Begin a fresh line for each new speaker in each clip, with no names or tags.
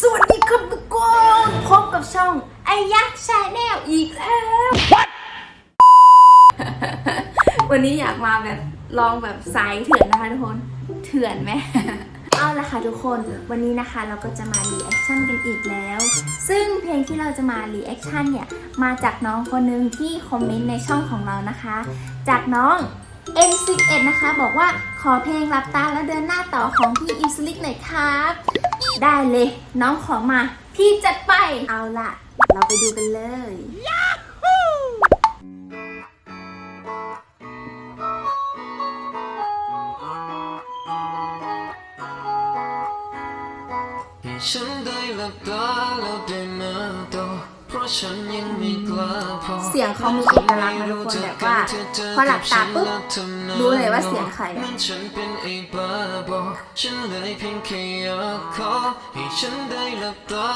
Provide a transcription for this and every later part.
สวัสดีครับทุกคนพบกับช่องไอยักษ์ชาแนลอีกแล้ววันนี้อยากมาแบบลองแบบสายเถื่อนนะคะทุกคน เถื่อนไหม เอาละค่ะทุกคนวันนี้นะคะเราก็จะมารีแอคชั่นกันอีกแล้ว ซึ่งเพลงที่เราจะมารีแอคชั่นเนี่ย มาจากน้องคนหนึงที่คอมเมนต์ในช่องของเรานะคะ จากน้อง M11 นะคะ บอกว่าขอเพลงหลับตาแล้วเดินหน้าต่อของพี่อิสลิกหน่อยครับ ได้เลย น้องขอมา พี่จัดไป เอาล่ะ เราไปดูกันเลย
ฉันได้หลับตาแล้วได้ไหม เพราะฉันยังไม่กล้าพอ
เสียงเขามีเอกลักษณ์นะทุกคนแบบว่า พอหลับตาปุ๊บรู้เลยว่าเสียงใครอะ
มันฉันเป็นไอ้บ้าบอฉันเลยเพียงแค่อยากขอให้ฉันได้หลับตา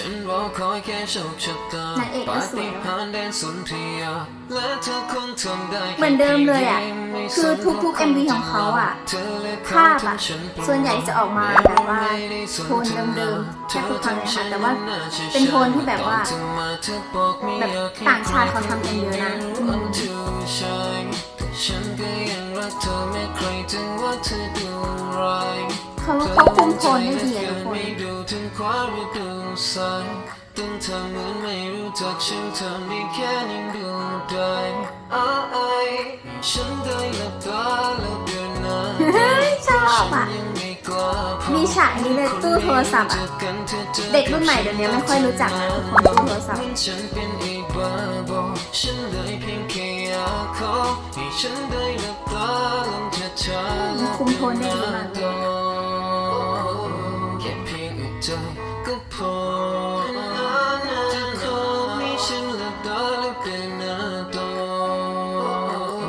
ฉันบอก
ค
อยแค่โชคชะตานา
งเอกก็
ปา
สวย
ฏิ
นะ
หาริย์แดนสุนทรียาและเธอคงทำได้
เหมือนเดิมเลยอะคือทุกๆ MV ของเขาอะภาพอะส่วนใหญ่จะออกมาแบบว่าโทนเดิมๆแทบทุกครั้งเลยค่ะแต่ว่าเป็นโทนที่แบบว่า แบบต่างชาติเขาทำกันเยอะนะอืม
ฉันก็ยังรักเธอแม้ใครถึงว่าเธอดูร้าย
เขาเขาคุมโทนได้ดีอะทุกคน
ไม่ดูถึงขวาหรือดูซ้ายตึงเธอเหมือนไม่รู้จักฉันเธอไม่แค่ยังดูได้อ้ายฉันได้หลับตาแล้วเดินหน้า
เฮ้ยชอบอะ
ยังไม่กล้าพอ
มีฉากนี้เลยตู้โทรศัพท์อะเด็กรุ่นใหม่เดี๋ยวนี้ไม่ค่อยรู้จักนะทุกคนตู้โทรศัพท์
มันฉันเป็นไอ้บ้าบอฉันเลยเพียงแค่อยากขอให้ฉันได้หลับตาลงช้าๆแล้ว
คุมโทนได้ดีมากเลย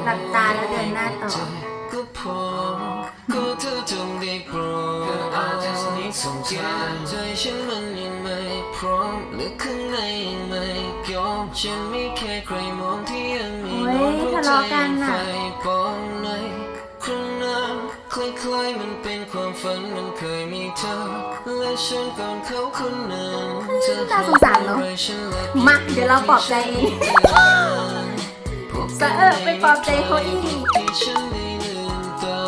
ลับตาแล้วเดินหน้าต่อใจก็พอก็เธอจงได้โปรดก็อาจจะสนิทสงสารใจฉันมันยังไม่พร้อมหรือข้างในยังไม่ยอมฉันไม่แค่ใครมองที่ยังมี
โอ้ย
หัว
ทะ
ใจ
เลาะกัน
ยัง
น่ะ
ไฟปองในครั้งนั้นคล้ายๆมันเป็นความฝันมันเคยมีเธอและฉันก่อนเขาคนนั้นเธอ
น่าสงสารเนอะ
ทำอะไรฉันละ
มาเดี๋ยวเราปลอบใจเอง สะเออไปปลอบใจเขาอีก
ที่ฉันได้ลืมตา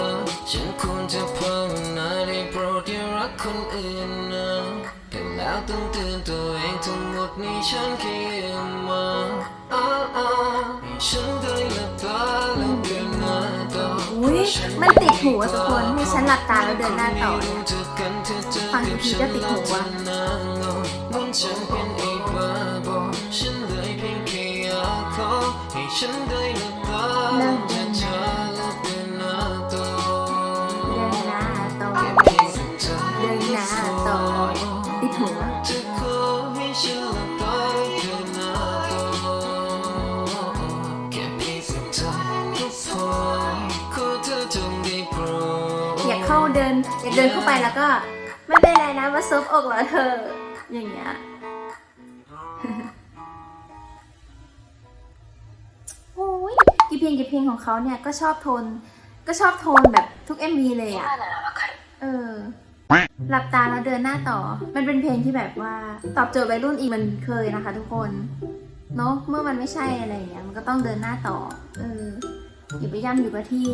ฉันควรจะภาวนาได้โปรดอย่ารักคนอื่นนะแต่แล้วต้องเตือนตัวเองทั้งหมดนี้ฉันแค่ยืมมาอ้าอ้าฉันได้หลับตาแล้วเดินหน้าต่อ
อุ้ยมันติดหูอะทุกคนให้ฉันหลับตาแล้วเดินหน้าต่อเนี่ยฟังทีก็ติดหูอะ
ฉันได้เงินล้ว
มเดินหน้า
ช้าๆแล้วเดินหน้าต่อแค่เพียงใจ
เดินหน้าต่อติดหูอะ
จะขอให้ฉันหลับตาเดินหน้าต่อแค่เพียงใจก็พอขอเธอจงได้โปรด
อยากเข้าเดินอยากเดินเข้าไปแล้วก็ ไม่เป็นไรนะมาซบอกเหรอเธอ อย่างเงี้ย งกี่เพลงของเขาเนี่ยก็ชอบโทน ก็ชอบโทนแบบทุก MV เลยอะเออหลับตาแล้วเดินหน้าต่อ มันเป็นเพลงที่แบบว่าตอบโจทย์วัยรุ่นอีกมันเคยนะคะ ทุกคนเนอะเมื่อมันไม่ใช่อะไรอย่างเงี้ยมันก็ต้องเดินหน้าต่อเอออย่าไปย่ำอยู่กับที่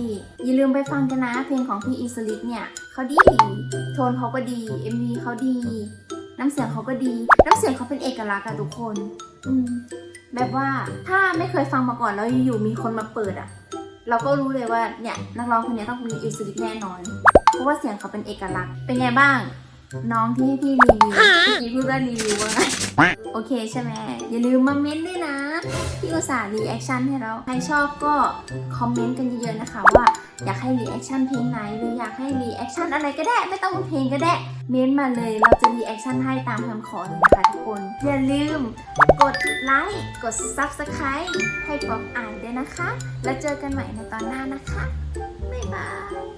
อย่าลืมไปฟังกันนะ เพลงของพี่อีสลิกเนี่ยเขาดี โทนเขาก็ดี MV เขาดี น้ำเสียงเขาก็ดี น้ำเสียงเขาเป็นเอกลักษณ์อะทุกคน อืม แบบว่าถ้าไม่เคยฟังมาก่อนแล้วอยู่ๆมีคนมาเปิดอะเราก็รู้เลยว่าเนี่ยนักร้องคนนี้ต้องมีอิสลิกแน่นอน เพราะว่าเสียงเขาเป็นเอกลักษณ์ เป็นไงบ้าง น้องที่ให้พี่รีวิวพี่พูดว่ารีวิวว่าไงโอเคใช่ไหมอย่าลืมมาเม้นต์ด้วยนะ พี่อุตส่าห์รีแอคชั่นให้เราใครชอบก็คอมเมนต์กันเยอะๆนะคะว่าอยากให้รีแอคชั่นเพลงไหน หรืออยากให้รีแอคชั่นอะไรก็ได้ไม่ต้องเพลงก็ได้ เม้นต์มาเลยเราจะรีแอคชั่นให้ตามคำขอเลยนะคะทุกคน อย่าลืมกดไลค์กด Subscribe ให้ป๊อปอายด้วยนะคะ แล้วเจอกันใหม่ในตอนหน้านะคะบ๊ายบาย